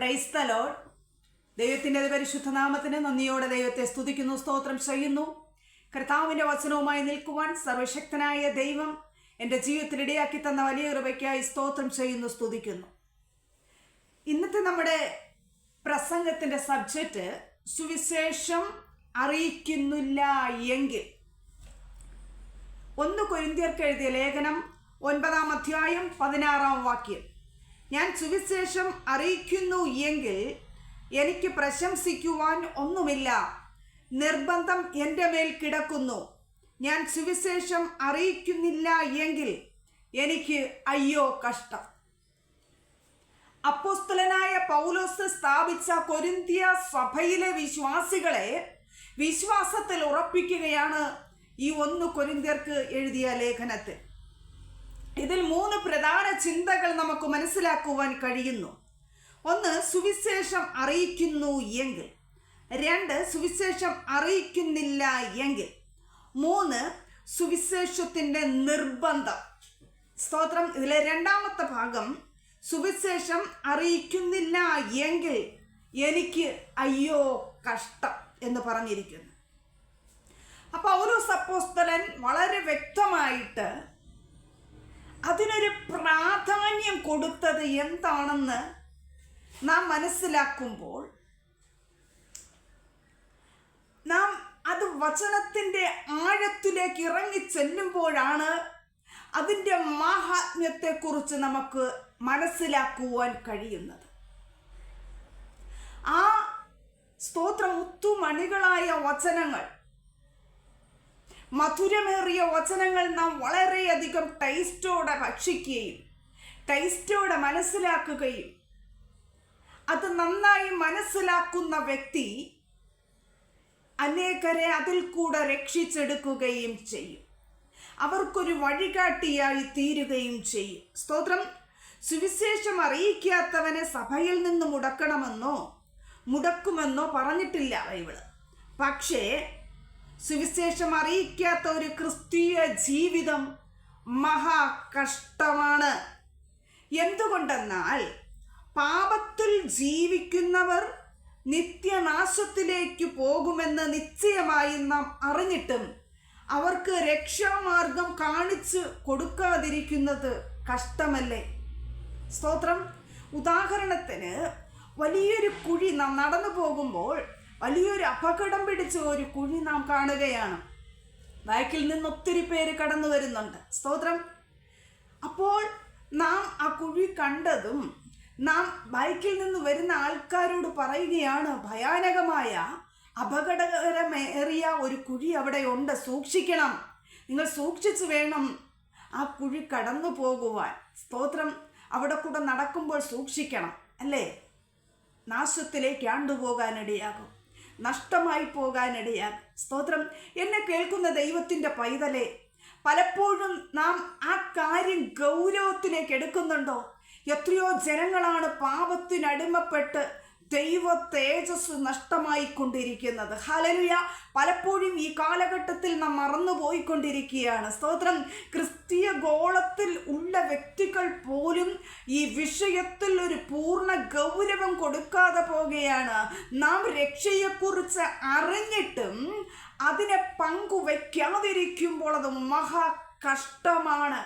Price തലോൾ ദൈവത്തിന്റെ പരിശുദ്ധ നാമത്തിന് നന്ദിയോടെ ദൈവത്തെ സ്തുതിക്കുന്നു സ്തോത്രം ചെയ്യുന്നു. കർത്താവിന്റെ വചനവുമായി നിൽക്കുവാൻ സർവശക്തനായ ദൈവം എന്റെ ജീവിതത്തിൽ ഇടയാക്കി തന്ന വലിയ കൃപയ്ക്കായി സ്തോത്രം ചെയ്യുന്നു സ്തുതിക്കുന്നു. ഇന്നത്തെ നമ്മുടെ പ്രസംഗത്തിന്റെ സബ്ജക്റ്റ് സുവിശേഷം അറിയിക്കുന്നില്ല എങ്കിൽ. ഒന്ന് കൊരിന്തിയർക്ക് എഴുതിയ ലേഖനം ഒൻപതാം അധ്യായം പതിനാറാം വാക്യം. ഞാൻ സുവിശേഷം അറിയിക്കുന്നു എങ്കിൽ എനിക്ക് പ്രശംസിക്കുവാൻ ഒന്നുമില്ല. നിർബന്ധം എന്റെ മേൽ കിടക്കുന്നു. ഞാൻ സുവിശേഷം അറിയിക്കുന്നില്ല എങ്കിൽ എനിക്ക് അയ്യോ കഷ്ടം. അപ്പോസ്തലനായ പൗലോസ് സ്ഥാപിച്ച കൊരിന്തിയ സഭയിലെ വിശ്വാസികളെ വിശ്വാസത്തിൽ ഉറപ്പിക്കുകയാണ് ഈ ഒന്ന് കൊരിന്തിയർക്ക് എഴുതിയ ലേഖനത്തിൽ. ഇതിൽ മൂന്ന് പ്രധാന ചിന്തകൾ നമുക്ക് മനസ്സിലാക്കുവാൻ കഴിയുന്നു. ഒന്ന് സുവിശേഷം അറിയിക്കുന്നു എങ്കിൽ. രണ്ട് സുവിശേഷം അറിയിക്കുന്നില്ല എങ്കിൽ. മൂന്ന് സുവിശേഷത്തിന്റെ നിർബന്ധം. സ്തോത്രം. ഇതിലെ രണ്ടാമത്തെ ഭാഗം സുവിശേഷം അറിയിക്കുന്നില്ല എങ്കിൽ എനിക്ക് അയ്യോ കഷ്ടം എന്ന് പറഞ്ഞിരിക്കുന്നു. അപ്പോൾ ഒരു സപ്പോസ്തലൻ വളരെ വ്യക്തമായിട്ട് അതിനൊരു പ്രാധാന്യം കൊടുത്തത് എന്താണെന്ന് നാം മനസ്സിലാക്കുമ്പോൾ നാം അത് വചനത്തിന്റെ ആഴത്തിലേക്ക് ഇറങ്ങി ചെല്ലുമ്പോഴാണ് അതിന്റെ മാഹാത്മ്യത്തെക്കുറിച്ച് നമുക്ക് മനസ്സിലാക്കുവാൻ കഴിയുന്നത്. ആ സ്തോത്രം ഒത്തുമണികളായ വചനങ്ങൾ മധുരമേറിയ വചനങ്ങൾ നാം വളരെയധികം ടേസ്റ്റോടെ ഭക്ഷിക്കുകയും ടേസ്റ്റോടെ മനസ്സിലാക്കുകയും അത് നന്നായി മനസ്സിലാക്കുന്ന വ്യക്തി അനേകരെ അതിൽ കൂടെ രക്ഷിച്ചെടുക്കുകയും ചെയ്യും. അവർക്കൊരു വഴികാട്ടിയായി തീരുകയും ചെയ്യും. സ്തോത്രം. സുവിശേഷം അറിയിക്കാത്തവനെ സഭയിൽ നിന്ന് മുടക്കണമെന്നോ മുടക്കുമെന്നോ പറഞ്ഞിട്ടില്ല ബൈബിൾ. പക്ഷേ സുവിശേഷം അറിയിക്കാത്ത ഒരു ക്രിസ്തീയ ജീവിതം മഹാ കഷ്ടമാണ് എന്തുകൊണ്ടെന്നാൽ പാപത്തിൽ ജീവിക്കുന്നവർ നിത്യനാശത്തിലേക്ക് പോകുമെന്ന് നിശ്ചയമായി നാം അറിഞ്ഞിട്ടും അവർക്ക് രക്ഷാമാർഗം കാണിച്ചു കൊടുക്കാതിരിക്കുന്നത് കഷ്ടമല്ലേ? സ്തോത്രം. ഉദാഹരണത്തിന് വലിയൊരു കുഴി നാം നടന്നു പോകുമ്പോൾ വലിയൊരു അപകടം പിടിച്ച ഒരു കുഴി നാം കാണുകയാണ്. ബാക്കിൽ നിന്ന് ഒത്തിരി പേര് കടന്നു വരുന്നുണ്ട്. സ്തോത്രം. അപ്പോൾ നാം ആ കുഴി കണ്ടതും നാം ബൈക്കിൽ നിന്ന് വരുന്ന ആൾക്കാരോട് പറയുകയാണ് ഭയാനകമായ അപകടകരമേറിയ ഒരു കുഴി അവിടെ ഉണ്ട്. സൂക്ഷിക്കണം. നിങ്ങൾ സൂക്ഷിച്ചു വേണം ആ കുഴി കടന്നു പോകുവാൻ. സ്തോത്രം. അവിടെ കൂടെ നടക്കുമ്പോൾ സൂക്ഷിക്കണം അല്ലേ? നാശത്തിലേക്ക് ആണ്ടുപോകാനിടയാകും നഷ്ടമായി പോകാനിടയാണ് സ്തോത്രം. എന്നെ കേൾക്കുന്ന ദൈവത്തിന്റെ പൈതലെ പലപ്പോഴും നാം ആ കാര്യം ഗൗരവത്തിലേക്ക് എടുക്കുന്നുണ്ടോ? എത്രയോ ജനങ്ങളാണ് പാപത്തിനടിമപ്പെട്ട് ദൈവ തേജസ് നഷ്ടമായി കൊണ്ടിരിക്കുന്നത് ഹലലുയ പലപ്പോഴും ഈ കാലഘട്ടത്തിൽ നാം മറന്നുപോയിക്കൊണ്ടിരിക്കുകയാണ് സ്തോത്രം. ക്രിസ്തീയ ഗോളത്തിൽ ഉള്ള വ്യക്തികൾ പോലും ഈ വിഷയത്തിൽ ഒരു പൂർണ ഗൗരവം കൊടുക്കാതെ പോകുകയാണ് നാം രക്ഷയെക്കുറിച്ച് അറിഞ്ഞിട്ടും അതിനെ പങ്കുവയ്ക്കാതിരിക്കുമ്പോൾ അത് മഹാ കഷ്ടമാണ്.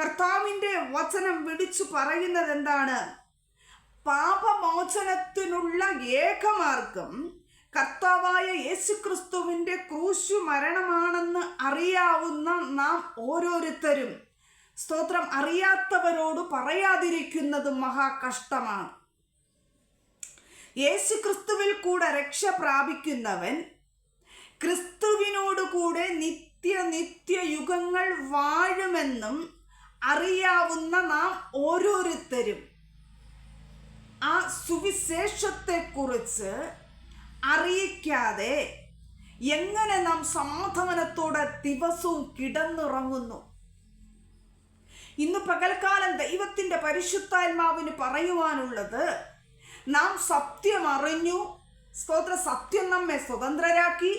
കർത്താവിന്റെ വചനം വിളിച്ചു പറയുന്നത് എന്താണ് പാപമോചനത്തിനുള്ള ഏകമാർഗം കർത്താവായ യേശുക്രിസ്തുവിന്റെ ക്രൂശു മരണമാണെന്ന് അറിയാവുന്ന നാം ഓരോരുത്തരും. സ്തോത്രം അറിയാത്തവരോട് പറയാതിരിക്കുന്നത് മഹാകഷ്ടമാണ്. യേശുക്രിസ്തുവിൽ കൂടെ രക്ഷ പ്രാപിക്കുന്നവൻ ക്രിസ്തുവിനോട് കൂടെ നിത്യ നിത്യ യുഗങ്ങൾ വാഴുമെന്നും അറിയാവുന്ന നാം ഓരോരുത്തരും. ആ സുവിശേഷത്തെക്കുറിച്ച് അറിയിക്കാതെ എങ്ങനെ നാം സമാധാനത്തോടെ ദിവസവും കിടന്നുറങ്ങുന്നു? ഇന്ന് പകൽക്കാലം ദൈവത്തിന്റെ പരിശുദ്ധാത്മാവിന് പറയുവാനുള്ളത് നാം സത്യം അറിഞ്ഞു സ്തോത്ര സത്യം നമ്മെ സ്വതന്ത്രരാക്കി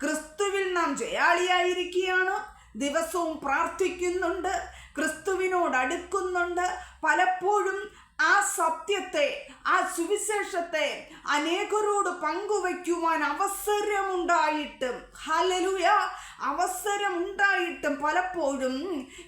ക്രിസ്തുവിൽ നാം ജയാളിയായിരിക്കുകയാണ് ദിവസവും പ്രാർത്ഥിക്കുന്നുണ്ട് ക്രിസ്തുവിനോട് അടുക്കുന്നുണ്ട് പലപ്പോഴും ആ സത്യത്തെ ആ സുവിശേഷത്തെ അനേകരോട് പങ്കുവയ്ക്കുവാൻ അവസരമുണ്ടായിട്ടും ഹലലുയ അവസരമുണ്ടായിട്ടും പലപ്പോഴും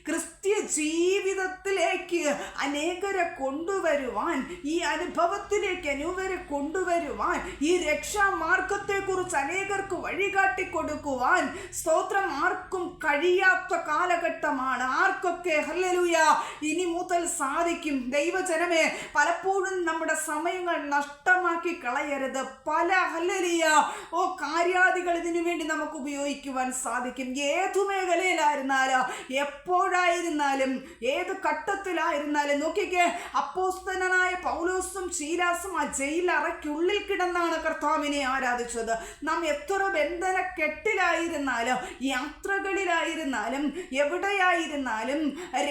ക്രിസ്ത്യ ജീവിതത്തിലേക്ക് അനേകരെ കൊണ്ടുവരുവാൻ ഈ അനുഭവത്തിലേക്ക് അനേകരെ കൊണ്ടുവരുവാൻ ഈ രക്ഷാമാർഗത്തെക്കുറിച്ച് അനേകർക്ക് വഴികാട്ടി കൊടുക്കുവാൻ സ്തോത്രം ആർക്കും കഴിയാത്ത കാലഘട്ടമാണ്. ആർക്കൊക്കെ ഹലലുയ ഇനി മുതൽ സാധിക്കും. ദൈവജനമേ പലപ്പോഴും നമ്മുടെ സമയങ്ങൾ നഷ്ടമാക്കി കളയരുത്. പല ഹല്ലലിയ. ഓ കാര്യാദികൾ ഇതിനു വേണ്ടി നമുക്ക് ഉപയോഗിക്കുവാൻ സാധിക്കും. ഏതു മേഖലയിലായിരുന്നാലും എപ്പോഴായിരുന്നാലും ഏത് ഘട്ടത്തിലായിരുന്നാലും നോക്കിക്കേ അപ്പോസ്തനായ പൗലോസും ശീലാസും ആ ജയിലറയ്ക്കുള്ളിൽ കിടന്നാണ് കർത്താവിനെ ആരാധിച്ചത്. നാം എത്ര ബന്ധന കെട്ടിലായിരുന്നാലും യാത്രകളിലായിരുന്നാലും എവിടെയായിരുന്നാലും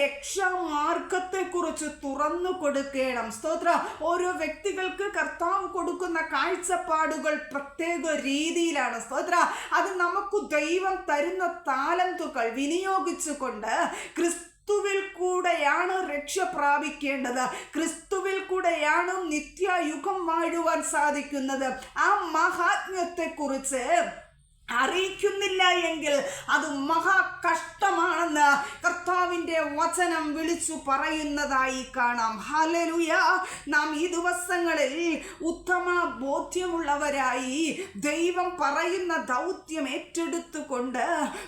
രക്ഷാമാർഗത്തെക്കുറിച്ച് തുറന്നു കൊടുക്കണം സ്തോത്ര. ഓരോ വ്യക്തികൾക്ക് കർത്താവ് കൊടുക്കുന്ന കാഴ്ചപ്പാടുകൾ പ്രത്യേക രീതിയിലാണ്. സ്തോത്ര. അത് നമുക്ക് ദൈവം തരുന്ന താലന്തുകൾ വിനിയോഗിച്ചുകൊണ്ട് ക്രിസ്തു ക്രിസ്തുവിൽ കൂടെയാണ് രക്ഷ പ്രാപിക്കേണ്ടത്. ക്രിസ്തുവിൽ കൂടെയാണ് നിത്യയുഗം വാഴുവാൻ സാധിക്കുന്നത്. ആ മഹാത്മ്യത്തെക്കുറിച്ച് അറിയിക്കുന്നില്ല എങ്കിൽ അത് മഹാ കഷ്ടമാണെന്ന് കർത്താവിന്റെ വചനം വിളിച്ചു പറയുന്നതായി കാണാം. ഹലലുയ നാം ഈ ദിവസങ്ങളിൽ ഉത്തമ ബോധ്യമുള്ളവരായി ദൈവം പറയുന്ന ദൗത്യം ഏറ്റെടുത്തുകൊണ്ട്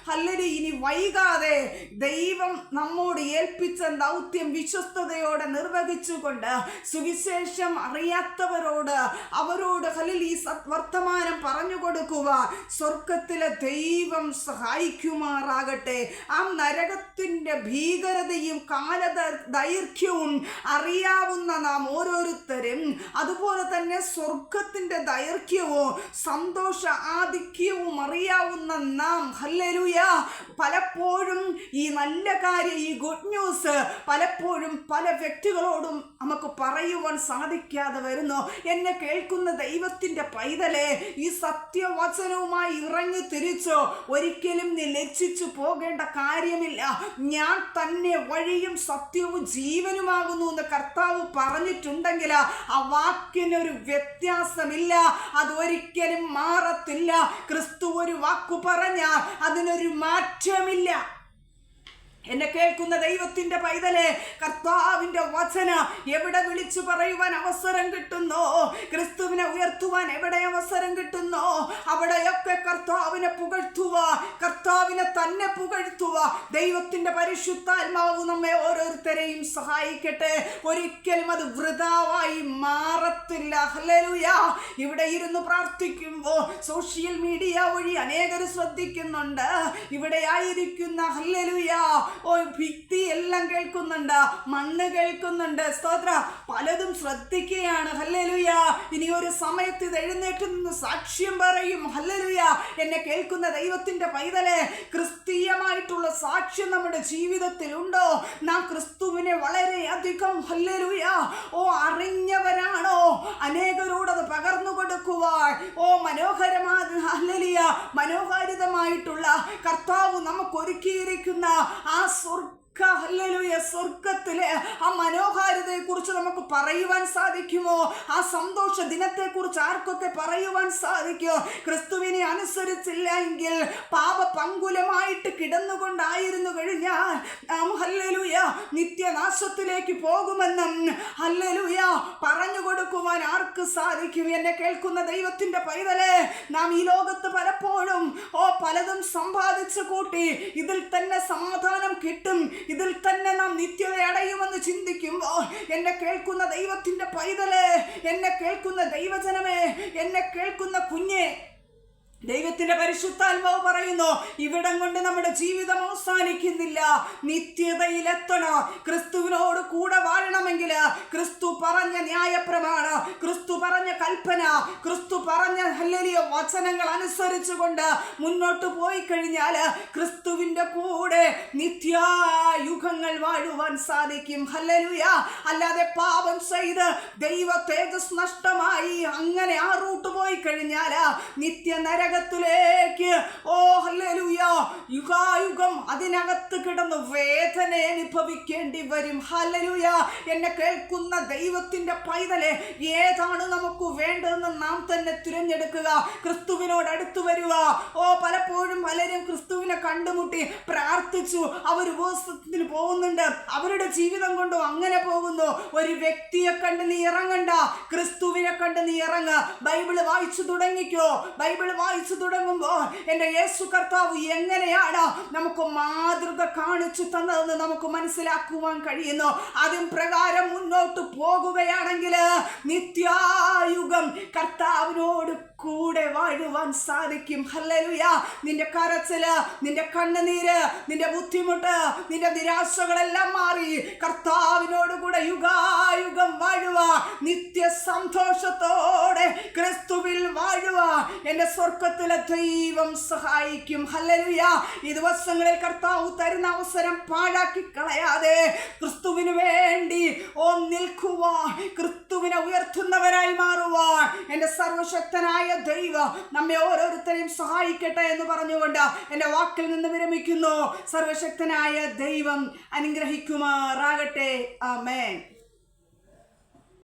ഹല്ലലു ഇനി വൈകാതെ ദൈവം നമ്മോട് ഏൽപ്പിച്ച ദൗത്യം വിശ്വസ്തയോടെ നിർവഹിച്ചുകൊണ്ട് സുവിശേഷം അറിയാത്തവരോട് അവരോട് ഹലിൽ ഈ വർത്തമാനം പറഞ്ഞു കൊടുക്കുക സ്വർഗ സ്വർഗത്തിലെ ദൈവം സഹായിക്കുമാറാകട്ടെ. ആ നരകത്തിന്റെ ഭീകരതയും കാല ദൈർഘ്യവും അറിയാവുന്ന നാം ഓരോരുത്തരും. അതുപോലെ തന്നെ സ്വർഗത്തിന്റെ ദൈർഘ്യവും സന്തോഷ ആധിക്യവും അറിയാവുന്ന നാം. ഹല്ലരുയ പലപ്പോഴും ഈ നല്ല കാര്യം ഈ ഗുഡ് ന്യൂസ് പലപ്പോഴും പല വ്യക്തികളോടും നമുക്ക് പറയുവാൻ സാധിക്കാതെ വരുന്നു. എന്നെ കേൾക്കുന്ന ദൈവത്തിന്റെ പൈതലെ ഈ സത്യവചനവുമായി ഇറങ്ങി തിരിച്ചോ? ഒരിക്കലും നീ ലക്ഷിച്ചു പോകേണ്ട കാര്യമില്ല. ഞാൻ തന്നെ വഴിയും സത്യവും ജീവനുമാകുന്നു എന്ന് കർത്താവ് പറഞ്ഞിട്ടുണ്ടെങ്കിൽ ആ വാക്കിനൊരു വ്യത്യാസമില്ല. അതൊരിക്കലും മാറത്തില്ല. ക്രിസ്തു ഒരു വാക്കു പറഞ്ഞാൽ അതിനൊരു മാറ്റമില്ല. എന്നെ കേൾക്കുന്ന ദൈവത്തിന്റെ പൈതലെ കർത്താവിന്റെ വചന എവിടെ വിളിച്ചു പറയുവാൻ അവസരം കിട്ടുന്നോ? ക്രിസ്തുവിനെ ഉയർത്തുവാൻ എവിടെ അവസരം കിട്ടുന്നോ? അവിടെയൊക്കെ കർത്താവിനെ പുകഴ്ത്തുക കർത്താവിനെ തന്നെ പുകഴ്ത്തുക ദൈവത്തിന്റെ പരിശുദ്ധാത്മാവ് നമ്മെ ഓരോരുത്തരെയും സഹായിക്കട്ടെ. ഒരിക്കലും അത് വൃതാവായി മാറത്തില്ല. ഹല്ലേലൂയ. ഇവിടെ ഇരുന്ന് പ്രാർത്ഥിക്കുമ്പോൾ സോഷ്യൽ മീഡിയ വഴി അനേകർ ശ്രദ്ധിക്കുന്നുണ്ട്. ഇവിടെ ആയിരിക്കുന്ന ഹല്ലേലൂയ. ഓ ഭിത്തി എല്ലാം കേൾക്കുന്നുണ്ട്. മണ്ണ് കേൾക്കുന്നുണ്ട്. സ്തോത്ര. പലതും ശ്രദ്ധിക്കുകയാണ്. ഹല്ലലുയ. ഇനി ഒരു സമയത്ത് ഇത് എഴുന്നേറ്റ് നിന്ന് സാക്ഷ്യം പറയും. ഹല്ലലുയ. എന്നെ കേൾക്കുന്ന ദൈവത്തിന്റെ പൈതലെ ക്രിസ്തീയമായിട്ടുള്ള സാക്ഷ്യം നമ്മുടെ ജീവിതത്തിൽ ഉണ്ടോ നാം ക്രിസ്തുവിനെ വളരെയധികം ഹല്ലലുയ. ഓ അറിഞ്ഞവരാണോ? അനേകരോട് അത് പകർന്നു കൊടുക്കുവാൻ. ഓ മനോഹരമായ ഹല്ലലിയ. മനോഹാരിതമായിട്ടുള്ള കർത്താവ് നമുക്ക് ഒരുക്കിയിരിക്കുന്ന ആ സ്വർഗ ഹല്ലേലൂയ സ്വർഗത്തിലെ ആ മനോഹാരിതയെ കുറിച്ച് നമുക്ക് പറയുവാൻ സാധിക്കുമോ? ആ സന്തോഷ ദിനത്തെ കുറിച്ച് ആർക്കൊക്കെ പറയുവാൻ സാധിക്കുമോ ക്രിസ്തുവിനെ അനുസരിച്ചില്ല എങ്കിൽ പാപ പങ്കുലമായിട്ട് കിടന്നുകൊണ്ടായിരുന്നു കഴിഞ്ഞാൽ നാം ഹല്ലേലൂയ നിത്യനാശത്തിലേക്ക് പോകുമെന്നും ഹല്ലേലൂയ പറഞ്ഞു കൊടുക്കുവാൻ ആർക്ക് സാധിക്കും? എന്നെ കേൾക്കുന്ന ദൈവത്തിന്റെ പൈതലെ നാം ഈ ലോകത്ത് പലപ്പോഴും ഓ പലതും സമ്പാദിച്ചു കൂട്ടി ഇതിൽ തന്നെ സമാധാനം കിട്ടും ഇതിൽ തന്നെ നാം നിത്യത അടയുമെന്ന് ചിന്തിക്കുമ്പോൾ എന്നെ കേൾക്കുന്ന ദൈവത്തിന്റെ പൈതലേ എന്നെ കേൾക്കുന്ന ദൈവജനമേ എന്നെ കേൾക്കുന്ന കുഞ്ഞെ ദൈവത്തിന്റെ പരിശുദ്ധാത്മാവ് പറയുന്നു ഇവിടം കൊണ്ട് നമ്മുടെ ജീവിതം അവസാനിക്കുന്നില്ല. നിത്യതയിലെത്തണം ക്രിസ്തുവിനോട് കൂടെ വാഴണമെങ്കിൽ ക്രിസ്തു പറഞ്ഞ ന്യായപ്രമാണ ക്രിസ്തു പറഞ്ഞ കൽപ്പന ക്രിസ്തു പറഞ്ഞ ഹല്ലലിയ വചനങ്ങൾ അനുസരിച്ചുകൊണ്ട് മുന്നോട്ട് പോയി കഴിഞ്ഞാൽ ക്രിസ്തുവിന്റെ കൂടെ നിത്യായുഗങ്ങൾ വാഴുവാൻ സാധിക്കും. ഹല്ലലുയ. അല്ലാതെ പാപം ചെയ്ത് ദൈവ തേജസ് നഷ്ടമായി അങ്ങനെ ആ റൂട്ട് പോയി കഴിഞ്ഞാൽ നിത്യ നരകത്തിലേക്ക് ഓ ഹല്ലേലൂയ. യുഗായുഗം അതിനകത്ത് കിടന്ന് വേദന അനുഭവിക്കേണ്ടി വരും. ഹല്ലേലൂയ. എന്നെ കേൾക്കുന്ന ദൈവത്തിന്റെ പൈതലെ ഏതാണ് നമുക്ക് വേണ്ടതെന്ന് നാം തന്നെ തിരഞ്ഞെടുക്കുക. ക്രിസ്തുവിനോട് അടുത്തു വരിക. ഓ പലപ്പോഴും പലരും ക്രിസ്തുവിനെ കണ്ടുമുട്ടി പ്രാർത്ഥിച്ചു. അവർ ഉപവാസത്തിന് പോകുന്നുണ്ട്. അവരുടെ ജീവിതം കൊണ്ടും അങ്ങനെ പോകുന്നു. ഒരു വ്യക്തിയെ കണ്ട് നീ ഇറങ്ങണ്ട. ക്രിസ്തുവിനെ കണ്ട് നീ ഇറങ്ങ. ബൈബിൾ വായിച്ചു തുടങ്ങിക്കോ. ബൈബിൾ വായിച്ചു തുടങ്ങുമ്പോൾ എന്റെ യേശു കർത്താവ് എങ്ങനെയാണ് നമുക്ക് മാതൃക കാണിച്ചു തന്നതെന്ന് നമുക്ക് മനസ്സിലാക്കുവാൻ കഴിയുന്നു. അതും പ്രകാരം മുന്നോട്ട് പോകുകയാണെങ്കിൽ നിത്യായുഗം കർത്താവിനോട് കൂടെ വാഴുവാൻ സാധിക്കും. ഹല്ലേലൂയ. നിന്റെ കരച്ചിൽ നിന്റെ കണ്ണുനീര് നിന്റെ ബുദ്ധിമുട്ട് നിന്റെ നിരാശകളെല്ലാം മാറി. കർത്താവിനോട് കൂടെ യുഗായുഗം വാഴുക നിത്യ സന്തോഷത്തോടെ ക്രിസ്തുവിൽ വാഴുക എന്റെ സ്വർഗത്തിലെ ദൈവം സഹായിക്കും. ഹല്ലേലൂയ. ഈ ദിവസങ്ങളിൽ കർത്താവ് തരുന്ന അവസരം പാഴാക്കി കളയാതെ ക്രിസ്തുവിന് വേണ്ടി ഓ നിൽക്കുവാ. ക്രിസ്തുവിനെ ഉയർത്തുന്നവരായി മാറുവാൻ എന്റെ സർവശക്തനായ ദൈവ നമ്മെ ഓരോരുത്തരെയും സഹായിക്കട്ടെ എന്ന് പറഞ്ഞുകൊണ്ട് എന്റെ വാക്കിൽ നിന്ന് വിരമിക്കുന്നു. സർവശക്തനായ ദൈവം അനുഗ്രഹിക്കുമാറാകട്ടെ. ആമേൻ.